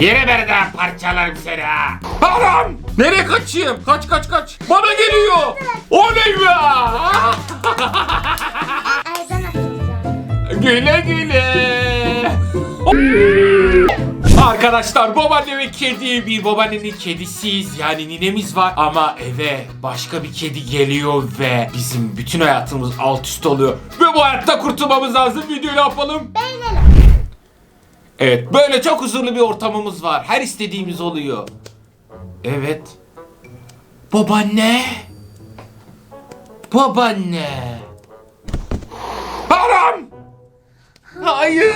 Yere berden parçalarım seni ha. Haram! Nereye kaçayım? Kaç kaç kaç. Bana geliyor. Oley be! Evden atılacağım. güle güle. Arkadaşlar babaanne ve kedi bir babaannenin kedisiyiz yani ninemiz var ama eve başka bir kedi geliyor ve bizim bütün hayatımız alt üst oluyor ve bu hayatta kurtulmamız lazım videoyu ne yapalım? Beğenelim. Evet böyle çok huzurlu bir ortamımız var her istediğimiz oluyor. Evet. Babaanne. Babaanne. Haram. Hayır.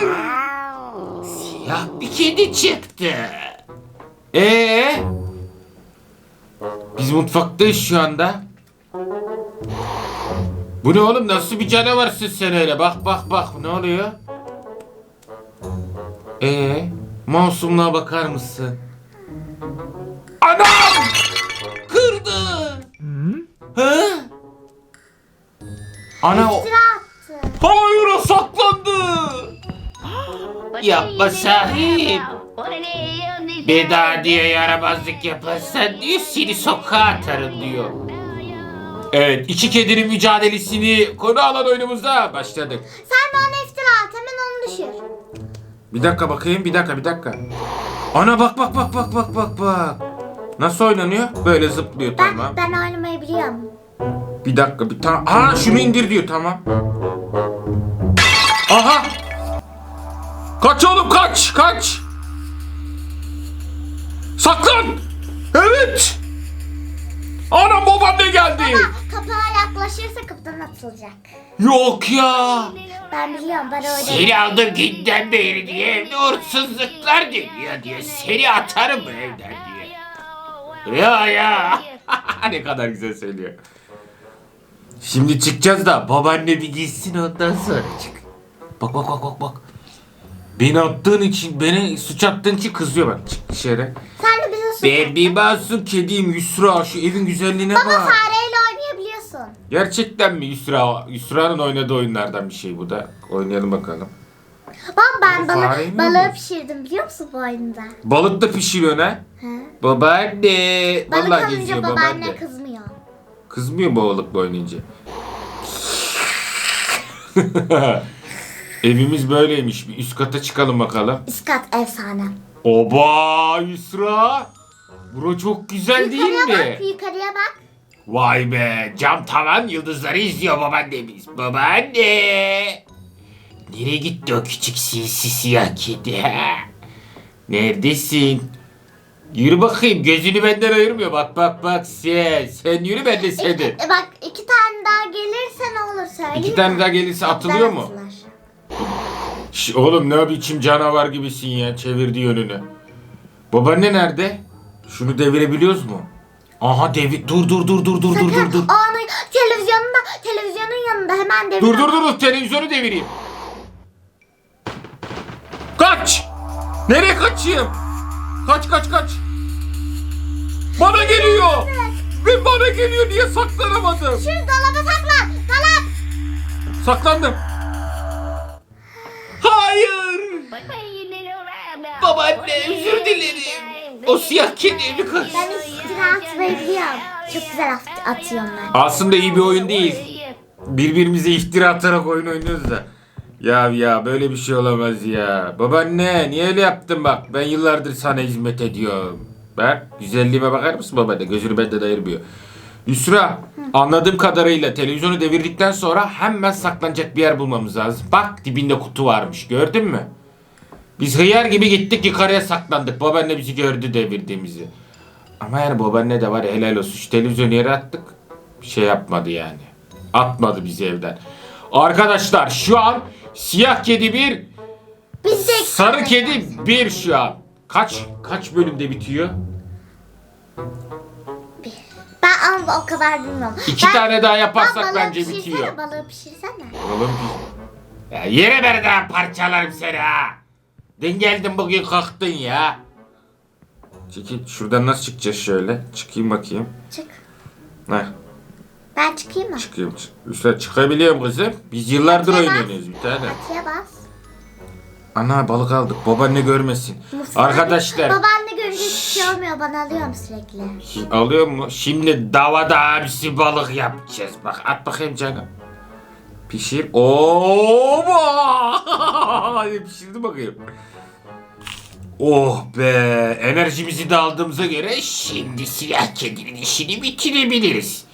Siyah bir kedi çıktı. Ee? Biz mutfaktayız şu anda. Bu ne oğlum nasıl bir canavarsın sen öyle bak bak bak ne oluyor? Ee, masumluğa bakar mısın? Anam! Kırdı. Hı? Ana o... Attı. Hayır o saklandı. Yapma sahip. Bir daha diye yaramazlık yaparsan diyor seni sokağa atarım diyor. Evet iki kedinin mücadelesini konu alan oyunumuza başladık. Sen Bir dakika bakayım bir dakika bir dakika. Ana bak bak bak bak bak bak bak. Nasıl oynanıyor? Böyle zıplıyor Ben, tamam. ben oynamayı biliyorum. Bir dakika bir tane. Aa şunu indir diyor tamam. Aha. Kaç oğlum kaç kaç. Saklan. Evet. Anam babaanne geldi. Ama kapağa yaklaşırsa kapıdan atılacak. Yok ya. Ben biliyorum ben öyle. Seni aldım günden beri diye evde uğursuzluklar dönüyor diye. Seni atarım bu evden diye. Ya ya. ne kadar güzel söylüyor. Şimdi çıkacağız da babaanne bir gitsin ondan sonra çık. Bak bak bak bak bak. Beni attığın için, beni suç attığın için kızıyor bak. Çık dışarı. Sen de bize su. Ben bir masum kediyim Yusra. Şu evin güzelliğine Baba bak. fareyle oynayabiliyorsun. Gerçekten mi Yusra? Yusra'nın oynadığı oyunlardan bir şey bu da. Oynayalım bakalım. Bak ben Bu balı, fareyi mi balığı yiyorsun? pişirdim biliyor musun bu oyunda? Balık da pişiriyor ha. He. Babaanne. Balık Vallahi alınca geziyor babaanne babaanne. kızmıyor. Kızmıyor mu balıkla oynayınca? Evimiz böyleymiş. Bir üst kata çıkalım bakalım. Üst kat efsane. Oba Yusra. Bura çok güzel değil Yukarıya mi? bak, yukarıya bak. Vay be cam tavan yıldızları izliyor babaannemiz. Babaanne. Nereye gitti o küçük sinsi siyah kedi? Neredesin? Yürü bakayım gözünü benden ayırmıyor. Bak bak bak sen. Sen yürü ben de seni. E, bak iki tane daha gelirse ne olur söyleyeyim İki tane mi? daha gelirse atılıyor mu? atılır. Şş, oğlum ne biçim canavar gibisin ya. Çevirdi yönünü. Babaanne nerede? Şunu devirebiliyoruz mu? Aha devir. Dur dur dur dur dur dur dur dur. onu televizyonun da televizyonun yanında hemen devir. Dur dur dur dur televizyonu devireyim. Kaç! Nereye kaçayım? Kaç kaç kaç. Bana geliyor. Ve bana geliyor diye saklanamadım. Şu dolaba saklan. Dolap. Saklandım. Hayır. Babaanne özür dilerim. O siyah kedi evi kaç. Ben iftira atmayı biliyorum. Çok güzel at- atıyorum ben. Aslında iyi bir oyun değil. Birbirimize iftira atarak oyun oynuyoruz da. Ya ya böyle bir şey olamaz ya. Babaanne niye öyle yaptın bak. Ben yıllardır sana hizmet ediyorum. Bak güzelliğime bakar mısın babaanne? Gözünü benden ayırmıyor. Yusra anladığım kadarıyla televizyonu devirdikten sonra hemen saklanacak bir yer bulmamız lazım. Bak dibinde kutu varmış gördün mü? Biz hıyar gibi gittik yukarıya saklandık. Babaanne bizi gördü devirdiğimizi. Ama yani babaanne de var ya, helal olsun. Şu televizyonu yere attık. Bir şey yapmadı yani. Atmadı bizi evden. Arkadaşlar şu an siyah kedi bir, Biz de sarı kedi bir şu an. Kaç kaç bölümde bitiyor? Ben ama o kadar bilmiyorum. İki Ben- tane daha Ben yaparsak balığı bence pişirsene, bitiyor. Balığı pişirsene. Oğlum Ya yere berden parçalarım seni ha. Dün geldin bugün kalktın ya. Çekil. Şuradan nasıl çıkacağız şöyle? Çıkayım bakayım. Çık. Heh, Ben çıkayım mı? çıkayım. Üstüne çıkabiliyorum kızım. Biz yıllardır Çıkamaz. oynuyoruz bir tane. Atıya bas. Ana balık aldık. Babaanne görmesin. Mustafa- Arkadaşlar Babaanne görünce hiçbir şey olmuyor. Ben alıyorum sürekli. alıyor mu? Şimdi davada abisi balık yapacağız. Bak at bakayım canım. Pişir. Oo! Pişirdi bakayım. Oh be! Enerjimizi de aldığımıza göre Şimdi siyah kedinin işini bitirebiliriz.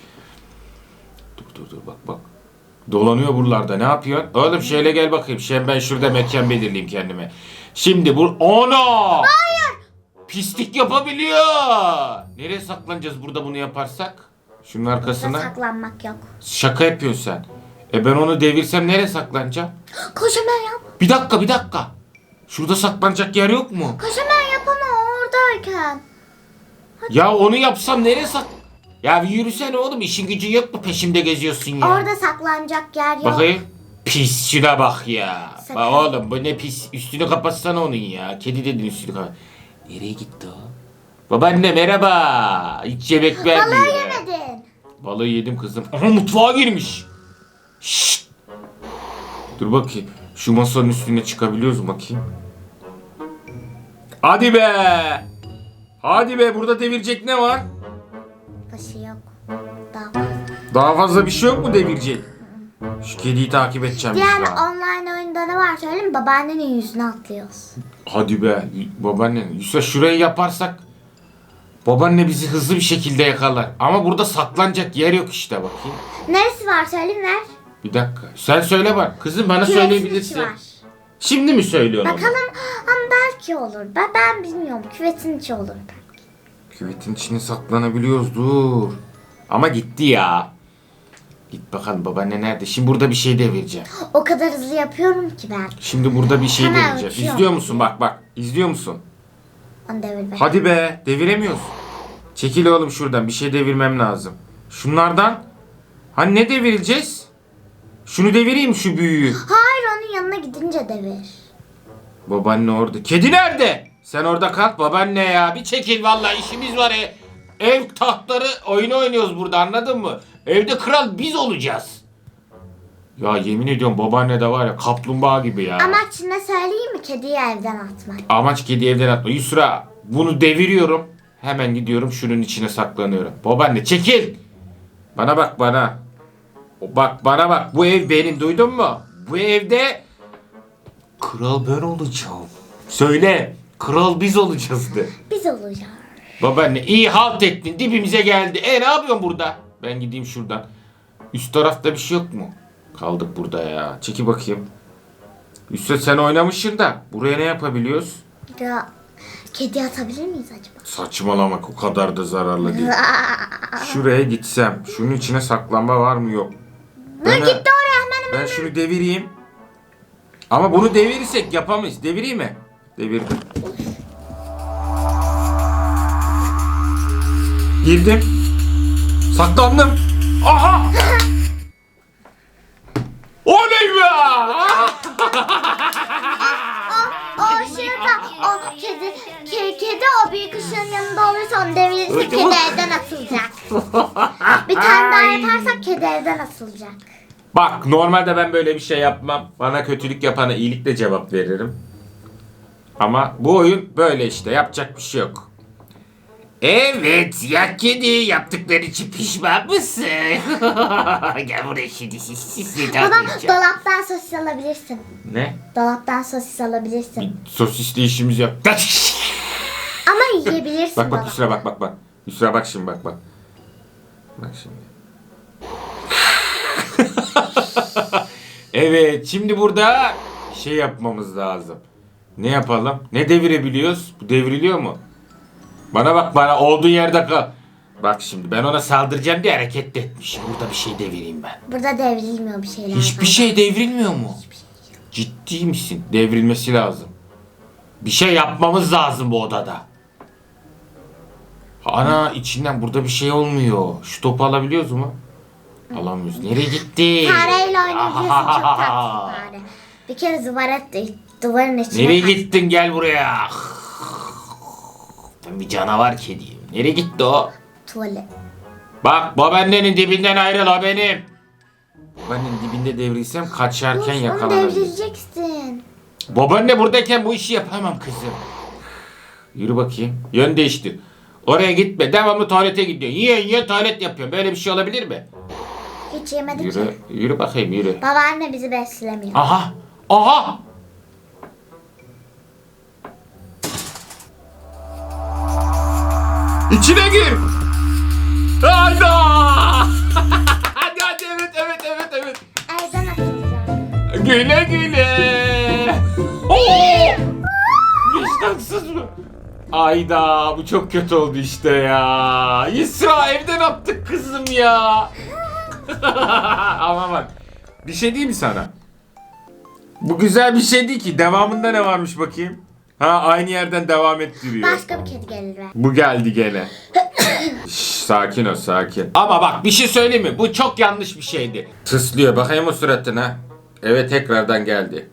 Dur dur dur bak bak. Dolanıyor buralarda. Ne yapıyorsun? Oğlum şöyle gel bakayım. Şimdi ben şurada mekan belirleyeyim kendime. Şimdi bu... Ono! Hayır! Pislik yapabiliyor. Nereye saklanacağız burada bunu yaparsak? Şunun arkasına. saklanmak yok. Şaka yapıyorsun sen. E ben onu devirsem nereye saklanacağım? Kocaman yap. Bir dakika bir dakika. Şurada saklanacak yer yok mu? Kocaman yap onu oradayken. Ya onu yapsam nereye sak... Ya bir yürüsene oğlum işin gücün yok mu peşimde geziyorsun ya? Orada saklanacak yer yok. Bakayım. Pis şuna bak ya. Sakın. Bak oğlum bu ne pis. Üstünü kapatsana onun ya. Kedi dedin üstünü kapat. Nereye gitti o? Babaanne merhaba. Hiç yemek vermiyor. Balığı ya. yemedin. Balığı yedim kızım. Aha mutfağa girmiş. Şşt. Dur bakayım. Şu masanın üstüne çıkabiliyoruz bakayım? Hadi be. Hadi be burada devirecek ne var? Bir şey yok. Daha fazla. Daha fazla bir şey yok mu devirecek? Şu kediyi takip edeceğim. Diğer daha. online oyunda ne var söyleyeyim mi? Babaannenin yüzüne atlıyoruz. Hadi be babaanne. Yusuf şurayı yaparsak babaanne bizi hızlı bir şekilde yakalar. Ama burada saklanacak yer yok işte bakayım. Neresi var söyleyeyim ver. Bir dakika. Sen söyle bak. Kızım bana Küvetin söyleyebilirsin. var. Şimdi mi söylüyorsun onu? Bakalım ama belki olur. Ben, ben bilmiyorum. Küvetin içi olur. Küvetin içine saklanabiliyoruz dur. Ama gitti ya. Git bakalım babaanne nerede? Şimdi burada bir şey devireceğim. O kadar hızlı yapıyorum ki ben. Şimdi burada bir şey Hemen devireceğim. uçuyor. İzliyor musun? Bak bak. İzliyor musun? Onu devir be. Hadi be. Deviremiyoruz. Çekil oğlum şuradan. Bir şey devirmem lazım. Şunlardan. Hani ne devireceğiz? Şunu devireyim şu büyüğü. Hayır onun yanına gidince devir. Babaanne orada. Kedi nerede? Sen orada kal. Babaanne ya. Bir çekil vallahi işimiz var. E. Ev tahtları oyunu oynuyoruz burada anladın mı? Evde kral biz olacağız. Ya yemin ediyorum babaanne de var ya kaplumbağa gibi ya. Amaç ne söyleyeyim mi? Kediyi evden atmak. Amaç kedi evden atma. Yusra bunu deviriyorum. Hemen gidiyorum şunun içine saklanıyorum. Babaanne çekil. Bana bak bana. O Bak bana bak. Bu ev benim duydun mu? Bu evde kral ben olacağım. Söyle. Kral biz olacağız de. Biz olacağız. Babaanne iyi halt ettin. Dibimize geldi. E ne yapıyorsun burada? Ben gideyim şuradan. Üst tarafta bir şey yok mu? Kaldık burada ya. Çeki bakayım. Üstte sen oynamışsın da. Buraya ne yapabiliyoruz? Ya kedi atabilir miyiz acaba? Saçmalamak o kadar da zararlı değil. Şuraya gitsem. Şunun içine saklanma var mı yok. Ne Ben- gitti oraya hemen. Ben şunu devireyim. Ama bunu devirirsek yapamayız. Devireyim mi? Devirdim. Girdim. Saklandım. Aha! Oley be! O şurada o kedi ke, kedi o büyük ışığın yanında olursa onu devirirse Öyle kedi mi? evden atılacak. Bir tane daha yaparsak kedi evden atılacak. Bak normalde ben böyle bir şey yapmam. Bana kötülük yapana iyilikle cevap veririm. Ama bu oyun böyle işte yapacak bir şey yok. Evet siyah kedi yaptıkları için pişman mısın? Gel buraya şimdi siz Buradan takmayacağım. dolaptan sosis alabilirsin. Ne? Dolaptan sosis alabilirsin. Sosisli işimiz yok. Ama yiyebilirsin bak bak dolaptan. Yusra bak bak bak. Yusra bak şimdi bak bak. Bak şimdi. Evet şimdi burada şey yapmamız lazım. Ne yapalım? Ne devirebiliyoruz? Bu devriliyor mu? Bana bak bana olduğu yerde kal. Bak şimdi ben ona saldıracağım diye hareket de etmişim. Burada bir şey devireyim ben. Burada devrilmiyor bir şeyler. Hiçbir şey devrilmiyor mu? Ciddi misin? Devrilmesi lazım. Bir şey yapmamız lazım bu odada. Ana içinden burada bir şey olmuyor. Şu topu alabiliyoruz mu? Alamıyoruz. Nereye gitti? Fareyle oynayabilirsin çok tatlı fare. Bir kere duvar etti. Duvarın içine Nereye kaçtı. gittin? Gel buraya. Ben bir canavar kediyim. Nereye gitti o? Tuvalet. Bak babaannenin dibinden ayrıl o benim. Babaannenin dibinde devrilsem kaçarken Dur, onu yakalanabilirim. devrileceksin. Babaanne buradayken bu işi yapamam kızım. Yürü bakayım. Yön değiştir. Oraya gitme. Devamlı tuvalete gidiyorsun. Yiye yiye tuvalet yapıyorsun. Böyle bir şey olabilir mi? Hiç yemedik Yürü. ki. Yürü bakayım yürü. Babaanne bizi beslemiyor. Aha. Aha. İçine gir. Hayda. hadi hadi evet evet evet evet. Evden atılacağım. Güle güle. Oo! Vicdansız mı? Ayda bu çok kötü oldu işte ya. Yusra evden attık kızım ya. Ama bak bir şey diyeyim mi sana? Bu güzel bir şey değil ki. Devamında ne varmış bakayım? Ha aynı yerden devam ettiriyor. Başka bir kedi gelir. Bu geldi gene. Şş, sakin ol sakin. Ama bak bir şey söyleyeyim mi? Bu çok yanlış bir şeydi. Tıslıyor bakayım o suratına. Evet tekrardan geldi.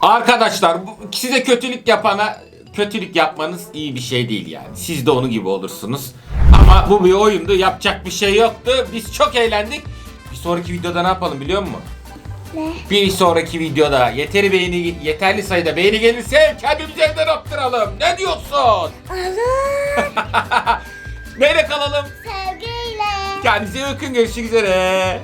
Arkadaşlar bu, size kötülük yapana kötülük yapmanız iyi bir şey değil yani. Siz de onun gibi olursunuz. Ama bu bir oyundu. Yapacak bir şey yoktu. Biz çok eğlendik. Bir sonraki videoda ne yapalım biliyor musun? Ne? Bir sonraki videoda yeteri beğeni yeterli sayıda beğeni gelirse kendimizi evden attıralım. Ne diyorsun? Alır. Neyle kalalım? Sevgiyle. Kendinize iyi bakın. Görüşmek üzere.